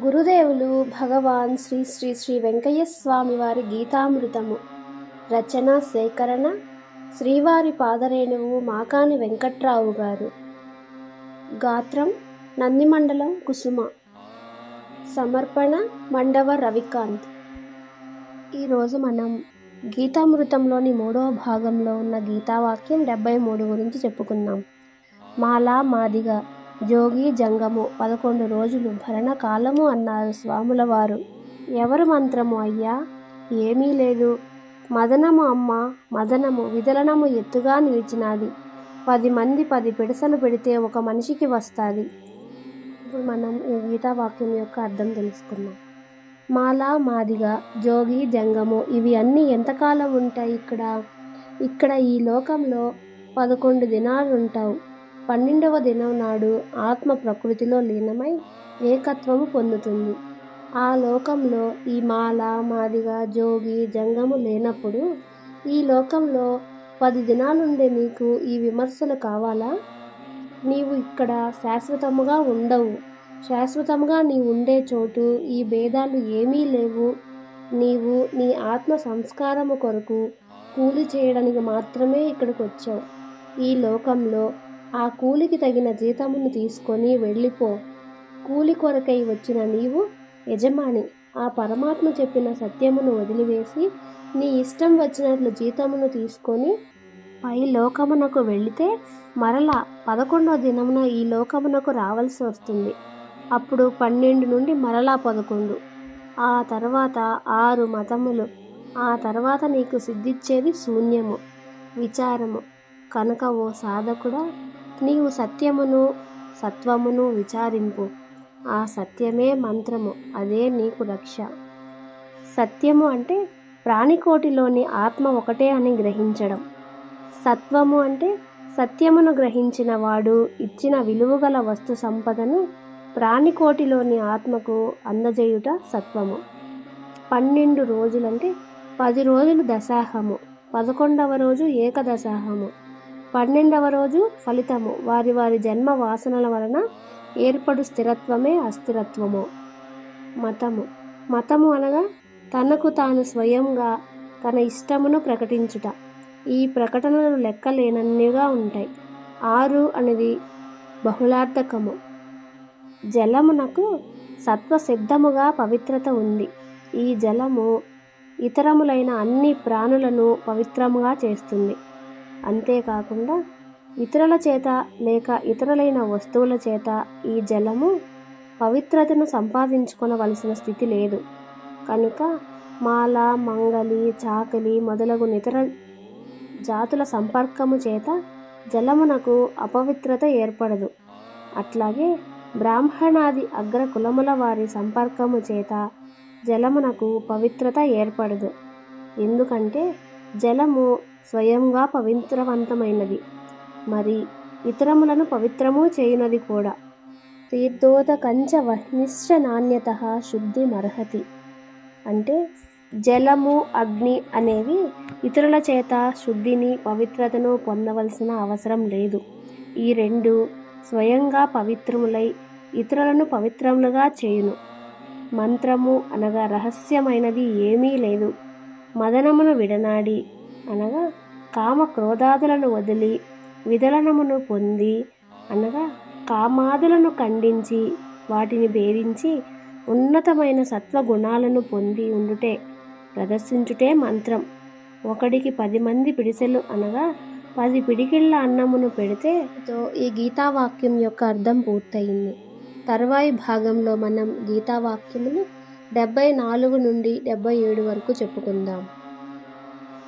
గురుదేవులు భగవాన్ శ్రీ శ్రీ శ్రీ వెంకయ్య స్వామి వారి గీతామృతము. రచన సేకరణ శ్రీవారి పాదరేణువు మాకాని వెంకట్రావు గారు. గాత్రం నందిమండలం కుసుమ. సమర్పణ మండవ రవికాంత్. ఈరోజు మనం గీతామృతంలోని మూడవ భాగంలో ఉన్న గీతావాక్యం డెబ్బై మూడు గురించి చెప్పుకుందాం. మాలా మాదిగా జోగి జంగము పదకొండు రోజులు భరణ కాలము అన్నారు స్వాముల వారు ఎవరు మంత్రము అయ్యా? ఏమీ లేదు. మదనము అమ్మ మదనము విదలనము ఎత్తుగా నిలిచినది. పది మంది పది పిడసలు పెడితే ఒక మనిషికి వస్తుంది. ఇప్పుడు మనం ఈ గీతావాక్యం యొక్క అర్థం తెలుసుకుందాం. మాల మాదిగా జోగి జంగము ఇవి అన్నీ ఎంతకాలం ఉంటాయి ఇక్కడ? ఇక్కడ ఈ లోకంలో పదకొండు దినాలు ఉంటావు పన్నెండవ దినం నాడు ఆత్మ ప్రకృతిలో లీనమై ఏకత్వము పొందుతుంది. ఆ లోకంలో ఈ మాల మాదిగా జోగి జంగము లేనప్పుడు ఈ లోకంలో పది దినాలుండే నీకు ఈ విమర్శలు కావాలా? నీవు ఇక్కడ శాశ్వతముగా ఉండవు. శాశ్వతముగా నీ ఉండే చోటు ఈ భేదాలు ఏమీ లేవు. నీవు నీ ఆత్మ సంస్కారము కొరకు కూలి చేయడానికి మాత్రమే ఇక్కడికి వచ్చావు ఈ లోకంలో ఆ కూలికి తగిన జీతమును తీసుకొని వెళ్ళిపో. కూలి కొరకై వచ్చిన నీవు యజమాని. ఆ పరమాత్మ చెప్పిన సత్యమును వదిలివేసి నీ ఇష్టం వచ్చినట్లు జీతమును తీసుకొని పై లోకమునకు వెళితే మరలా పదకొండో దినమున ఈ లోకమునకు రావాల్సి వస్తుంది. అప్పుడు పన్నెండు నుండి మరలా పదకొండు. ఆ తర్వాత ఆరు మతములు. ఆ తర్వాత నీకు సిద్ధిచ్చేది శూన్యము విచారము. కనుక ఓ సాధకుడా నీవు సత్యమును సత్వమును విచారింపు. ఆ సత్యమే మంత్రము అదే నీకు రక్ష. సత్యము అంటే ప్రాణికోటిలోని ఆత్మ ఒకటే అని గ్రహించడం. సత్వము అంటే సత్యమును గ్రహించిన వాడు ఇచ్చిన విలువగల వస్తు సంపదను ప్రాణికోటిలోని ఆత్మకు అందజేయుట సత్వము. పన్నెండు రోజులంటే పది రోజులు దశాహము పదకొండవ రోజు ఏకదశాహము. పన్నెండవ రోజు ఫలితము. వారి వారి జన్మ వాసనల వలన ఏర్పడు స్థిరత్వమే అస్థిరత్వము. మతము. మతము అనగా తనకు తాను స్వయంగా తన ఇష్టమును ప్రకటించుట. ఈ ప్రకటనలు లెక్కలేనన్నిగా ఉంటాయి. ఆరు అనేది బహుళార్థకము. జలమునకు సత్వసిద్ధముగా పవిత్రత ఉంది. ఈ జలము ఇతరములైన అన్ని ప్రాణులను పవిత్రముగా చేస్తుంది. అంతేకాకుండా ఇతరుల చేత లేక ఇతరులైన వస్తువుల చేత ఈ జలము పవిత్రతను సంపాదించుకొనవలసిన స్థితి లేదు. కనుక మాల మంగలి చాకలి మొదలగు ఇతర జాతుల సంపర్కము చేత జలమునకు అపవిత్రత ఏర్పడదు. అట్లాగే బ్రాహ్మణాది అగ్ర కులముల వారి సంపర్కము చేత జలమునకు పవిత్రత ఏర్పడదు. ఎందుకంటే జలము స్వయంగా పవిత్రవంతమైనది. మరి ఇతరములను పవిత్రము చేయునది కూడా. తీర్థోదకంచ వహ్నిశ్చ నాణ్యత శుద్ధి మర్హతి అంటే జలము అగ్ని అనేవి ఇతరుల చేత శుద్ధిని పవిత్రతను పొందవలసిన అవసరం లేదు. ఈ రెండు స్వయంగా పవిత్రములై ఇతరులను పవిత్రములుగా చేయును. మంత్రము అనగా రహస్యమైనది ఏమీ లేదు. మదనమును విడనాడి అనగా కామ క్రోధాదులను వదిలి విదలనమును పొంది అనగా కామాదులను ఖండించి వాటిని భేదించి ఉన్నతమైన సత్వగుణాలను పొంది ఉండుటే ప్రదర్శించుటే మంత్రం. ఒకడికి పది మంది పిడిసెలు అనగా పది పిడికిళ్ళ అన్నమును పెడితే ఈ గీతావాక్యం యొక్క అర్థం పూర్తయింది. తర్వాయి భాగంలో మనం గీతావాక్యములు డెబ్బై నాలుగు నుండి డెబ్బై ఏడు వరకు చెప్పుకుందాం.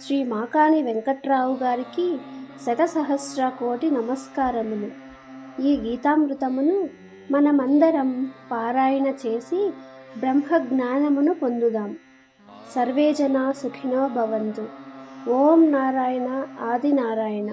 శ్రీ మాకాని వెంకట్రావు గారికి శతసహస్ర కోటి నమస్కారములు. ఈ గీతామృతమును మనమందరం పారాయణ చేసి బ్రహ్మ జ్ఞానమును పొందుదాం సర్వేజన సుఖినో భవంతు. ఓం నారాయణ ఆది నారాయణ.